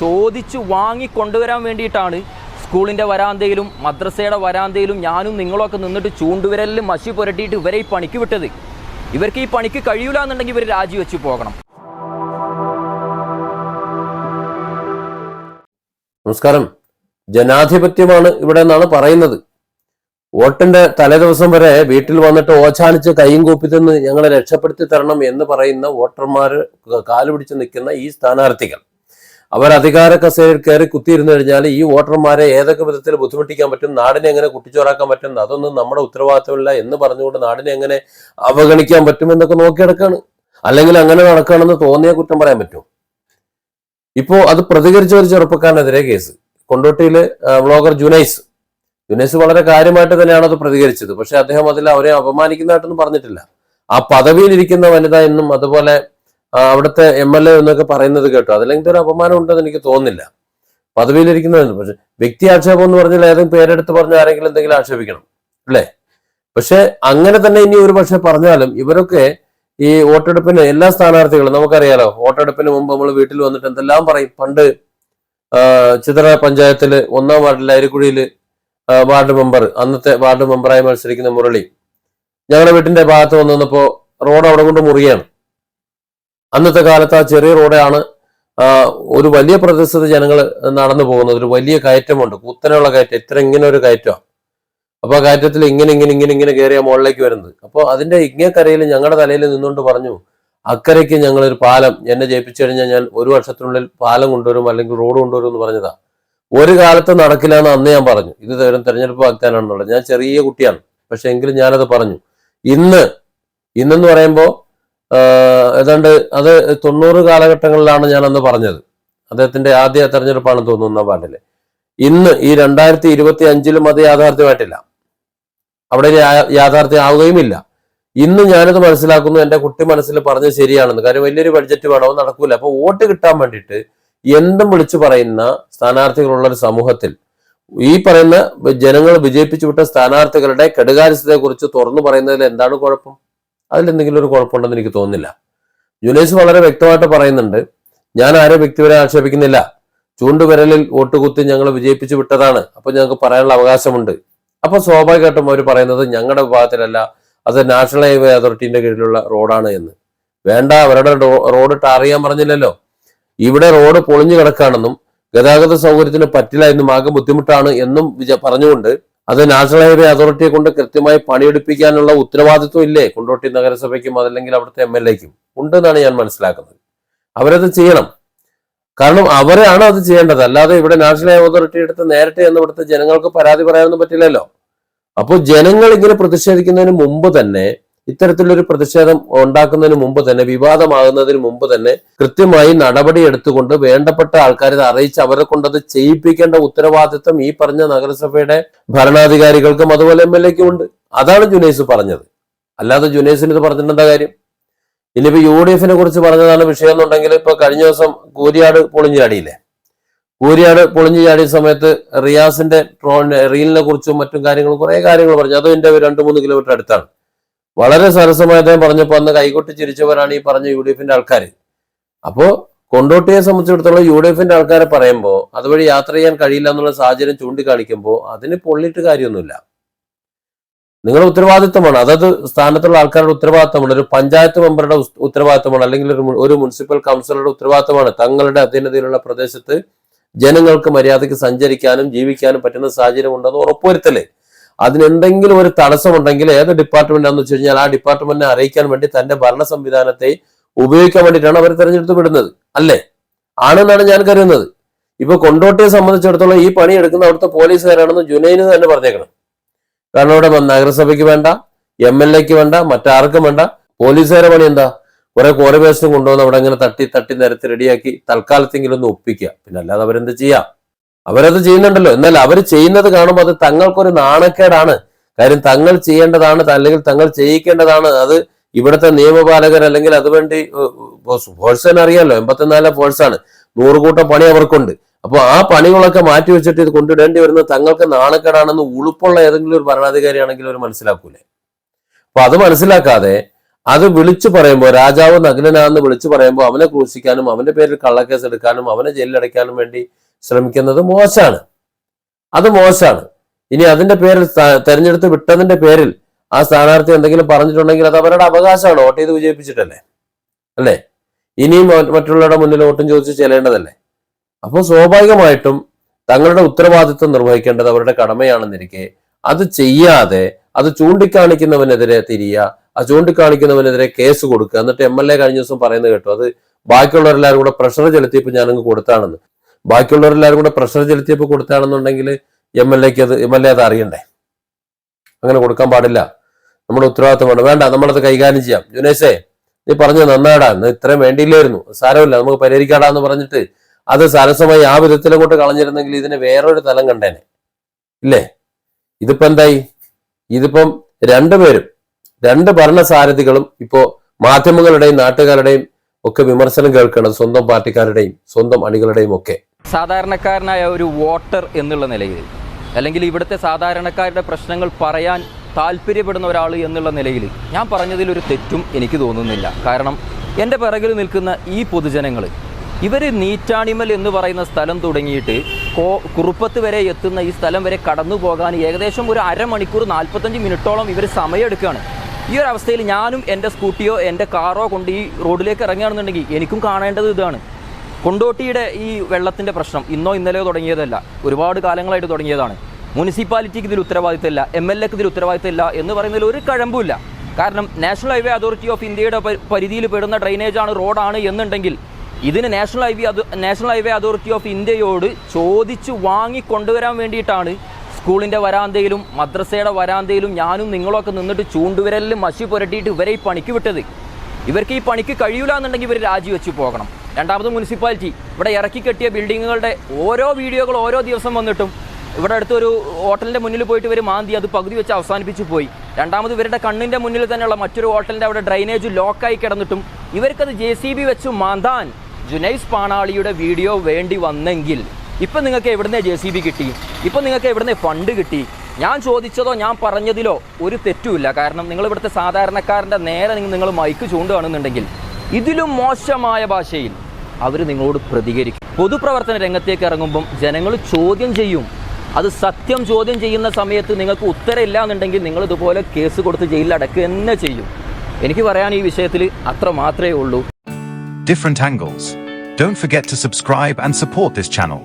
ചോദിച്ച് വാങ്ങി കൊണ്ടുവരാൻ വേണ്ടിയിട്ടാണ് സ്കൂളിന്റെ വരാന്തയിലും മദ്രസയുടെ വരാന്തയിലും ഞാനും നിങ്ങളൊക്കെ നിന്നിട്ട് ചൂണ്ടുവിരലിൽ മഷി പുരട്ടിയിട്ട് ഇവരെ ഈ പണിക്ക് വിട്ടത്. ഇവർക്ക് ഈ പണിക്ക് കഴിയൂല എന്നുണ്ടെങ്കിൽ ഇവർ രാജിവെച്ച് പോകണം. നമസ്കാരം. ജനാധിപത്യമാണ് ഇവിടെ എന്നാണ് പറയുന്നത്. വോട്ടിന്റെ തലേദിവസം വരെ വീട്ടിൽ വന്നിട്ട് ഓച്ചാനിച്ച് കൈയും കൂപ്പി നിന്ന് ഞങ്ങളെ രക്ഷപ്പെടുത്തി തരണം എന്ന് പറയുന്ന വോട്ടർമാര് കാലുപിടിച്ച് നിൽക്കുന്ന ഈ സ്ഥാനാർത്ഥികൾ. അവർ അധികാര കസേരയിൽ കയറി കുത്തിയിരുന്നു കഴിഞ്ഞാൽ ഈ വോട്ടർമാരെ ഏതൊക്കെ വിധത്തിൽ ബുദ്ധിമുട്ടിക്കാൻ പറ്റും നാടിനെ എങ്ങനെ കുട്ടിച്ചോറാക്കാൻ പറ്റും അതൊന്നും നമ്മുടെ ഉത്തരവാദിത്തമില്ല എന്ന് പറഞ്ഞുകൊണ്ട് നാടിനെ എങ്ങനെ അവഗണിക്കാൻ പറ്റും എന്നൊക്കെ നോക്കിയെടുക്കാണ്. അല്ലെങ്കിൽ അങ്ങനെ നടക്കുകയാണെന്ന് തോന്നിയ കുറ്റം പറയാൻ പറ്റും ഇപ്പോ അത് പ്രതികരിച്ച ഒരു ചെറുപ്പക്കാരനെതിരെ കേസ്. കൊണ്ടോട്ടിയിലെ വ്ളോഗർ ജുനൈസ്. ജുനൈസ് വളരെ കാര്യമായിട്ട് തന്നെയാണ് അത് പ്രതികരിച്ചത്. പക്ഷെ അദ്ദേഹം അതിൽ അവരെ അപമാനിക്കുന്നതായിട്ടൊന്നും പറഞ്ഞിട്ടില്ല. ആ പദവിയിൽ ഇരിക്കുന്ന വനിത എന്നും അതുപോലെ അവിടുത്തെ എം എൽ എ എന്നൊക്കെ പറയുന്നത് കേട്ടോ. അതല്ലെങ്കിൽ ഒരു അപമാനം ഉണ്ടെന്ന് എനിക്ക് തോന്നുന്നില്ല. പദവിയിലിരിക്കുന്നതെന്ന് പക്ഷെ വ്യക്തി ആക്ഷേപം എന്ന് പറഞ്ഞാൽ ഏതെങ്കിലും പേരെടുത്ത് പറഞ്ഞ ആരെങ്കിലും എന്തെങ്കിലും ആക്ഷേപിക്കണം അല്ലേ? പക്ഷെ അങ്ങനെ തന്നെ ഇനി ഒരു പക്ഷെ പറഞ്ഞാലും ഇവരൊക്കെ ഈ വോട്ടെടുപ്പിന് എല്ലാ സ്ഥാനാർത്ഥികളും നമുക്കറിയാലോ വോട്ടെടുപ്പിന് മുമ്പ് നമ്മൾ വീട്ടിൽ വന്നിട്ട് എന്തെല്ലാം പറയും? പണ്ട് ചിത്ര പഞ്ചായത്തിൽ ഒന്നാം വാർഡിൽ അരിക്കുഴിയിൽ വാർഡ് മെമ്പർ അന്നത്തെ വാർഡ് മെമ്പറായി മത്സരിക്കുന്ന മുരളി. ഞങ്ങളുടെ വീട്ടിന്റെ ഭാഗത്ത് വന്നപ്പോ നിന്നപ്പോ റോഡ് അവിടെ കൊണ്ട് മുറിയാണ്. അന്നത്തെ കാലത്ത് ആ ചെറിയ റോഡാണ് ഒരു വലിയ പ്രദേശത്ത് ജനങ്ങൾ നടന്നു പോകുന്നത്. ഒരു വലിയ കയറ്റമുണ്ട്. കുത്തനെയുള്ള കയറ്റം. ഇത്ര ഇങ്ങനെ ഒരു കയറ്റമാണ് അപ്പൊ ആ കയറ്റത്തിൽ ഇങ്ങനെ ഇങ്ങനെ ഇങ്ങനെ ഇങ്ങനെ കയറിയ മുകളിലേക്ക് വരുന്നത്. അപ്പോൾ അതിന്റെ ഇങ്ങേ കരയിൽ ഞങ്ങളുടെ തലയിൽ നിന്നുകൊണ്ട് പറഞ്ഞു അക്കരയ്ക്ക് ഞങ്ങൾ ഒരു പാലം. എന്നെ ജയിപ്പിച്ചു കഴിഞ്ഞാൽ ഞാൻ ഒരു വർഷത്തിനുള്ളിൽ പാലം കൊണ്ടുവരും അല്ലെങ്കിൽ റോഡ് കൊണ്ടുവരും എന്ന് പറഞ്ഞതാ. ഒരു കാലത്ത് നടക്കില്ല എന്ന് അന്ന് ഞാൻ പറഞ്ഞു. ഇത് തരം തെരഞ്ഞെടുപ്പ് വാഗ്ദാനാണെന്നുള്ളത് ഞാൻ ചെറിയ കുട്ടിയാണ്. പക്ഷെ എങ്കിലും ഞാനത് പറഞ്ഞു. ഇന്ന് ഇന്നെന്ന് പറയുമ്പോൾ ഏതാണ്ട് അത് തൊണ്ണൂറ് കാലഘട്ടങ്ങളിലാണ് ഞാൻ അന്ന് പറഞ്ഞത്. അദ്ദേഹത്തിന്റെ ആദ്യ തെരഞ്ഞെടുപ്പാണ് തോന്നുന്ന പാട്ടിൽ ഇന്ന് ഈ രണ്ടായിരത്തി ഇരുപത്തി അഞ്ചിലും അത് യാഥാർത്ഥ്യമായിട്ടില്ല. അവിടെ ഒരു യാ- യാഥാർത്ഥ്യം ആവുകയുമില്ല ഇന്ന് ഞാനത് മനസ്സിലാക്കുന്നു എന്റെ കുട്ടി മനസ്സിൽ പറഞ്ഞത് ശരിയാണെന്ന്. കാര്യം വലിയൊരു ബഡ്ജറ്റ് വേണോ നടക്കൂല. അപ്പൊ വോട്ട് കിട്ടാൻ വേണ്ടിയിട്ട് എന്തും വിളിച്ചു പറയുന്ന സ്ഥാനാർത്ഥികളുള്ള ഒരു സമൂഹത്തിൽ ഈ പറയുന്ന ജനങ്ങൾ വിജയിപ്പിച്ചു വിട്ട സ്ഥാനാർത്ഥികളുടെ കെടുകാര്യസ്ഥതയെ കുറിച്ച് തുറന്നു പറയുന്നതിൽ എന്താണ് കുഴപ്പം? അതിലെന്തെങ്കിലും ഒരു കുഴപ്പമുണ്ടെന്ന് എനിക്ക് തോന്നുന്നില്ല. ജുനൈസ് വളരെ വ്യക്തമായിട്ട് പറയുന്നുണ്ട് ഞാൻ ആരെ വ്യക്തിപരം ആക്ഷേപിക്കുന്നില്ല. ചൂണ്ടുവിരലിൽ വോട്ട് കുത്തി ഞങ്ങൾ വിജയിപ്പിച്ചു വിട്ടതാണ്. അപ്പൊ ഞങ്ങൾക്ക് പറയാനുള്ള അവകാശമുണ്ട്. അപ്പൊ സ്വാഭാവികമായിട്ടും അവർ പറയുന്നത് ഞങ്ങളുടെ വിഭാഗത്തിലല്ല അത് നാഷണൽ ഹൈവേ അതോറിറ്റിന്റെ കീഴിലുള്ള റോഡാണ് എന്ന്. വേണ്ട അവരുടെ റോഡ് ടാർ ചെയ്യാൻ പറഞ്ഞില്ലല്ലോ. ഇവിടെ റോഡ് പൊളിഞ്ഞു കിടക്കാണെന്നും ഗതാഗത സൗകര്യത്തിന് പറ്റില്ല എന്നും ആകെ ബുദ്ധിമുട്ടാണ് എന്നും പറഞ്ഞുകൊണ്ട് അത് നാഷണൽ ഹൈവേ അതോറിറ്റിയെ കൊണ്ട് കൃത്യമായി പണിയെടുപ്പിക്കാനുള്ള ഉത്തരവാദിത്വം ഇല്ലേ? കൊണ്ടോട്ടി നഗരസഭയ്ക്കും അതല്ലെങ്കിൽ അവിടുത്തെ എം എൽ എക്കും. ഉണ്ടെന്നാണ് ഞാൻ മനസ്സിലാക്കുന്നത്. അവരത് ചെയ്യണം. കാരണം അവരാണ് അത് ചെയ്യേണ്ടത്. അല്ലാതെ ഇവിടെ നാഷണൽ ഹൈവേ അതോറിറ്റി എടുത്ത് നേരിട്ട് എന്ന് ഇവിടുത്തെ ജനങ്ങൾക്ക് പരാതി പറയാനൊന്നും പറ്റില്ലല്ലോ. അപ്പോൾ ജനങ്ങൾ ഇങ്ങനെ പ്രതിഷേധിക്കുന്നതിന് മുമ്പ് തന്നെ ഇത്തരത്തിലൊരു പ്രതിഷേധം ഉണ്ടാക്കുന്നതിന് മുമ്പ് തന്നെ വിവാദമാകുന്നതിന് മുമ്പ് തന്നെ കൃത്യമായി നടപടി എടുത്തുകൊണ്ട് വേണ്ടപ്പെട്ട ആൾക്കാരെ അറിയിച്ച് അവരെ കൊണ്ടത് ചെയ്യിപ്പിക്കേണ്ട ഉത്തരവാദിത്വം ഈ പറഞ്ഞ നഗരസഭയുടെ ഭരണാധികാരികൾക്കും അതുപോലെ എം എൽ എക്കും ഉണ്ട്. അതാണ് ജുനൈസ് പറഞ്ഞത്. അല്ലാതെ ജുനൈസിന് ഇത് പറഞ്ഞിട്ട് എന്താ കാര്യം? ഇനിയിപ്പോ യു ഡി എഫിനെ കുറിച്ച് പറഞ്ഞതാണ് വിഷയം എന്നുണ്ടെങ്കിൽ ഇപ്പൊ കഴിഞ്ഞ ദിവസം കൂരിയാട് പൊളിഞ്ഞു ചാടിയില്ലേ? കൂരിയാട് പൊളിഞ്ഞു ചാടിയ സമയത്ത് റിയാസിന്റെ ട്രോളിനെ റീലിനെ കുറിച്ചും മറ്റും കാര്യങ്ങളും കുറെ കാര്യങ്ങൾ പറഞ്ഞു. അതും എന്റെ രണ്ട് മൂന്ന് കിലോമീറ്റർ അടുത്താണ്. വളരെ സരസമായി അദ്ദേഹം പറഞ്ഞപ്പോൾ അന്ന് കൈകൊട്ടി ചിരിച്ചവരാണ് ഈ പറഞ്ഞ യു ഡി എഫിന്റെ ആൾക്കാർ അപ്പോ കൊണ്ടോട്ടിയെ സംബന്ധിച്ചിടത്തോളം യു ഡി എഫിന്റെ ആൾക്കാരെ പറയുമ്പോൾ അതുവഴി യാത്ര ചെയ്യാൻ കഴിയില്ല എന്നുള്ള സാഹചര്യം ചൂണ്ടിക്കാണിക്കുമ്പോൾ അതിന് പൊള്ളിയിട്ട് കാര്യമൊന്നുമില്ല. നിങ്ങളുടെ ഉത്തരവാദിത്തമാണ് അതത് സ്ഥാനത്തുള്ള ആൾക്കാരുടെ ഉത്തരവാദിത്തമാണ് ഒരു പഞ്ചായത്ത് മെമ്പറുടെ ഉത്തരവാദിത്തമാണ് അല്ലെങ്കിൽ ഒരു ഒരു മുനിസിപ്പൽ കൗൺസിലറുടെ ഉത്തരവാദിത്തമാണ് തങ്ങളുടെ അധീനതയിലുള്ള പ്രദേശത്ത് ജനങ്ങൾക്ക് മര്യാദയ്ക്ക് സഞ്ചരിക്കാനും ജീവിക്കാനും പറ്റുന്ന സാഹചര്യം ഉണ്ടെന്ന് ഉറപ്പുവരുത്തൽ. അതിനെന്തെങ്കിലും ഒരു തടസ്സമുണ്ടെങ്കിൽ ഏത് ഡിപ്പാർട്ട്മെന്റ് ആണെന്ന് വെച്ച് കഴിഞ്ഞാൽ ആ ഡിപ്പാർട്ട്മെന്റിനെ അറിയിക്കാൻ വേണ്ടി തന്റെ ഭരണ സംവിധാനത്തെ ഉപയോഗിക്കാൻ വേണ്ടിയിട്ടാണ് അവർ തെരഞ്ഞെടുത്ത് വിടുന്നത്. അല്ലേ? ആണെന്നാണ് ഞാൻ കരുതുന്നത്. ഇപ്പൊ കൊണ്ടോട്ടിയെ സംബന്ധിച്ചിടത്തോളം ഈ പണി എടുക്കുന്ന അവിടുത്തെ പോലീസുകാരാണെന്ന് ജുനൈന് തന്നെ പറഞ്ഞേക്കണം. കാരണം ഇവിടെ നഗരസഭയ്ക്ക് വേണ്ട എം എൽ എക്ക് വേണ്ട മറ്റാർക്കും വേണ്ട. പോലീസുകാരെ പണി എന്താ? കുറെ കോറി വേസ്റ്റും കൊണ്ടുവന്ന് അവിടെ ഇങ്ങനെ തട്ടി തട്ടി നിരത്തി റെഡിയാക്കി തൽക്കാലത്തെങ്കിലും ഒന്ന് ഒപ്പിക്കുക. പിന്നെ അല്ലാതെ അവരെന്ത് ചെയ്യാം? അവരത് ചെയ്യുന്നുണ്ടല്ലോ. എന്നാൽ അവർ ചെയ്യുന്നത് കാണുമ്പോൾ അത് തങ്ങൾക്കൊരു നാണക്കേടാണ്. കാര്യം തങ്ങൾ ചെയ്യേണ്ടതാണ് അല്ലെങ്കിൽ തങ്ങൾ ചെയ്യിക്കേണ്ടതാണ്. അത് ഇവിടുത്തെ നിയമപാലകർ അല്ലെങ്കിൽ അതുവേണ്ടി അറിയാമല്ലോ അറിയാലോ. ഫോഴ്സ് ഫോഴ്സാണ് നൂറുകൂട്ടം പണി അവർക്കുണ്ട്. അപ്പോൾ ആ പണികളൊക്കെ മാറ്റി വെച്ചിട്ട് ഇത് കൊണ്ടിടേണ്ടി വരുന്നത് തങ്ങൾക്ക് നാണക്കേടാണെന്ന് ഉളുപ്പുള്ള ഏതെങ്കിലും ഒരു ഭരണാധികാരിയാണെങ്കിൽ അവർ മനസ്സിലാക്കൂലേ. അപ്പൊ അത് മനസ്സിലാക്കാതെ അത് വിളിച്ചു പറയുമ്പോൾ രാജാവ് നഗ്നനാന്ന് വിളിച്ചു പറയുമ്പോൾ അവനെ ക്രൂശിക്കാനും അവന്റെ പേരിൽ കള്ളക്കേസ് എടുക്കാനും അവനെ ജയിലിലടയ്ക്കാനും വേണ്ടി ശ്രമിക്കുന്നത് മോശമാണ്. അത് മോശമാണ്. ഇനി അതിന്റെ പേരിൽ തെരഞ്ഞെടുത്ത് വിട്ടതിന്റെ പേരിൽ ആ സ്ഥാനാർത്ഥി എന്തെങ്കിലും പറഞ്ഞിട്ടുണ്ടെങ്കിൽ അത് അവരുടെ അവകാശമാണ്. വോട്ട് ചെയ്ത് വിജയിപ്പിച്ചിട്ടല്ലേ? അല്ലേ? ഇനിയും മറ്റുള്ളവരുടെ മുന്നിൽ വോട്ടും ചോദിച്ച് ചെല്ലേണ്ടതല്ലേ? അപ്പോൾ സ്വാഭാവികമായിട്ടും തങ്ങളുടെ ഉത്തരവാദിത്വം നിർവഹിക്കേണ്ടത് അവരുടെ കടമയാണെന്നിരിക്കെ അത് ചെയ്യാതെ അത് ചൂണ്ടിക്കാണിക്കുന്നവനെതിരെ തിരിയുക ആ ചൂണ്ടിക്കാണിക്കുന്നവനെതിരെ കേസ് കൊടുക്കുക. എന്നിട്ട് എം എൽ എ കഴിഞ്ഞ ദിവസം പറയുന്നത് കേട്ടു. അത് ബാക്കിയുള്ളവരെല്ലാവരും കൂടെ പ്രഷർ ചെലുത്തിയപ്പോൾ ഞാനങ്ങ് കൊടുത്താണെന്ന്. ബാക്കിയുള്ളവരെല്ലാവരും കൂടെ പ്രഷർ ചെലുത്തിയപ്പോൾ കൊടുത്താണെന്നുണ്ടെങ്കിൽ എം എൽ എക്ക് അത് എം എൽ എ അത് അറിയണ്ടേ? അങ്ങനെ കൊടുക്കാൻ പാടില്ല. നമ്മുടെ ഉത്തരവാദിത്തമാണ് വേണ്ട നമ്മളത് കൈകാര്യം ചെയ്യാം. ജുനേഷേ നീ പറഞ്ഞു നന്നാടാ. ഇന്ന് ഇത്രയും വേണ്ടിയില്ലായിരുന്നു. സാരമില്ല. നമുക്ക് പരിഹരിക്കാടാ എന്ന് പറഞ്ഞിട്ട് അത് സരസമായി ആ വിധത്തിലോട്ട് കളഞ്ഞിരുന്നെങ്കിൽ ഇതിന് വേറൊരു തലം കണ്ടേനെ. ഇല്ലേ? ഇതിപ്പോ എന്തായി? ഇതിപ്പം രണ്ടുപേരും രണ്ട് ഭരണസാരഥികളും ഇപ്പോ മാധ്യമങ്ങളുടെയും നാട്ടുകാരുടെയും ഒക്കെ വിമർശനം കേൾക്കണം സ്വന്തം പാർട്ടിക്കാരുടെയും സ്വന്തം അണികളുടെയും ഒക്കെ. സാധാരണക്കാരനായ ഒരു വോട്ടർ എന്നുള്ള നിലയിൽ അല്ലെങ്കിൽ ഇവിടുത്തെ സാധാരണക്കാരുടെ പ്രശ്നങ്ങൾ പറയാൻ താല്പര്യപ്പെടുന്ന ഒരാൾ എന്നുള്ള നിലയിൽ ഞാൻ പറഞ്ഞതിൽ ഒരു തെറ്റും എനിക്ക് തോന്നുന്നില്ല. കാരണം എന്റെ പിറകിൽ നിൽക്കുന്ന ഈ പൊതുജനങ്ങൾ ഇവർ നീറ്റാണിമൽ എന്ന് പറയുന്ന സ്ഥലം തുടങ്ങിയിട്ട് കോ കുറുപ്പത്ത് വരെ എത്തുന്ന ഈ സ്ഥലം വരെ കടന്നു പോകാൻ ഏകദേശം ഒരു അരമണിക്കൂർ നാൽപ്പത്തഞ്ച് മിനിറ്റോളം ഇവർ സമയമെടുക്കുകയാണ്. ഈ ഒരു അവസ്ഥയിൽ ഞാനും എന്റെ സ്കൂട്ടിയോ എന്റെ കാറോ കൊണ്ട് ഈ റോഡിലേക്ക് ഇറങ്ങുകയാണെന്നുണ്ടെങ്കിൽ എനിക്കും കാണേണ്ടത് ഇതാണ്. കൊണ്ടോട്ടിയുടെ ഈ വെള്ളത്തിന്റെ പ്രശ്നം ഇന്നോ ഇന്നലെയോ തുടങ്ങിയതല്ല. ഒരുപാട് കാലങ്ങളായിട്ട് തുടങ്ങിയതാണ്. മുനിസിപ്പാലിറ്റിക്ക് ഇതിൽ ഉത്തരവാദിത്തമില്ല എം എൽ എക്ക് ഇതിൽ ഉത്തരവാദിത്തമില്ല എന്ന് പറയുന്നതിൽ ഒരു കഴമ്പുമില്ല. കാരണം നാഷണൽ ഹൈവേ അതോറിറ്റി ഓഫ് ഇന്ത്യയുടെ പരിധിയിൽ പെടുന്ന ഡ്രൈനേജാണ് റോഡാണ് എന്നുണ്ടെങ്കിൽ ഇതിന് national highway national highway authority of ഇന്ത്യയോട് ചോദിച്ചു വാങ്ങി കൊണ്ടുവരാൻ വേണ്ടിയിട്ടാണ് സ്കൂളിന്റെ വരാന്തയിലും മദ്രസയുടെ വരാന്തയിലും ഞാനും നിങ്ങളൊക്കെ നിന്നിട്ട് ചൂണ്ടുവിരലിൽ മഷി പുരട്ടിയിട്ട് ഇവരെ ഈ പണിക്ക് വിട്ടത്. ഇവർക്ക് ഈ പണിക്ക് കഴിയൂല എന്നുണ്ടെങ്കിൽ ഇവർ രാജിവെച്ച് പോകണം. രണ്ടാമത് മുനിസിപ്പാലിറ്റി. ഇവിടെ ഇറക്കി കെട്ടിയ ബിൽഡിങ്ങുകളുടെ ഓരോ വീഡിയോകൾ ഓരോ ദിവസം വന്നിട്ടും ഇവിടെ അടുത്തൊരു ഹോട്ടലിന്റെ മുന്നിൽ പോയിട്ട് ഇവർ മാന്തി അത് പകുതി വെച്ച് അവസാനിപ്പിച്ച് പോയി. രണ്ടാമത് ഇവരുടെ കണ്ണിന്റെ മുന്നിൽ തന്നെയുള്ള മറ്റൊരു ഹോട്ടലിന്റെ അവിടെ ഡ്രൈനേജ് ലോക്കായി കിടന്നിട്ടും ഇവർക്കത് ജെ സി ബി വെച്ച് മാന്താൻ ജുനൈസ് പാണാളിയുടെ വീഡിയോ വേണ്ടി വന്നെങ്കിൽ ഇപ്പം നിങ്ങൾക്ക് എവിടുന്ന ജെ സി ബി കിട്ടി? ഇപ്പം നിങ്ങൾക്ക് എവിടുന്ന ഫണ്ട് കിട്ടി? ഞാൻ ചോദിച്ചതോ ഞാൻ പറഞ്ഞതിലോ ഒരു തെറ്റുമില്ല. കാരണം നിങ്ങൾ ഇവിടുത്തെ സാധാരണക്കാരന്റെ നേരെ നിങ്ങൾ മൈക്ക് ചൂണ്ടുകയാണെന്നുണ്ടെങ്കിൽ ഇതിലും മോശമായ ഭാഷയിൽ അവർ നിങ്ങളോട് പ്രതികരിക്കും. പൊതുപ്രവർത്തന രംഗത്തേക്ക് ഇറങ്ങുമ്പം ജനങ്ങൾ ചോദ്യം ചെയ്യും. അത് സത്യം ചോദ്യം ചെയ്യുന്ന സമയത്ത് നിങ്ങൾക്ക് ഉത്തരമില്ല എന്നുണ്ടെങ്കിൽ നിങ്ങൾ ഇതുപോലെ കേസ് കൊടുത്ത് ജയിലിൽ അടക്കുക തന്നെ ചെയ്യും. എനിക്ക് പറയാൻ ഈ വിഷയത്തിൽ അത്ര മാത്രമേ ഉള്ളൂ. Different angles. Don't forget to subscribe and support this channel.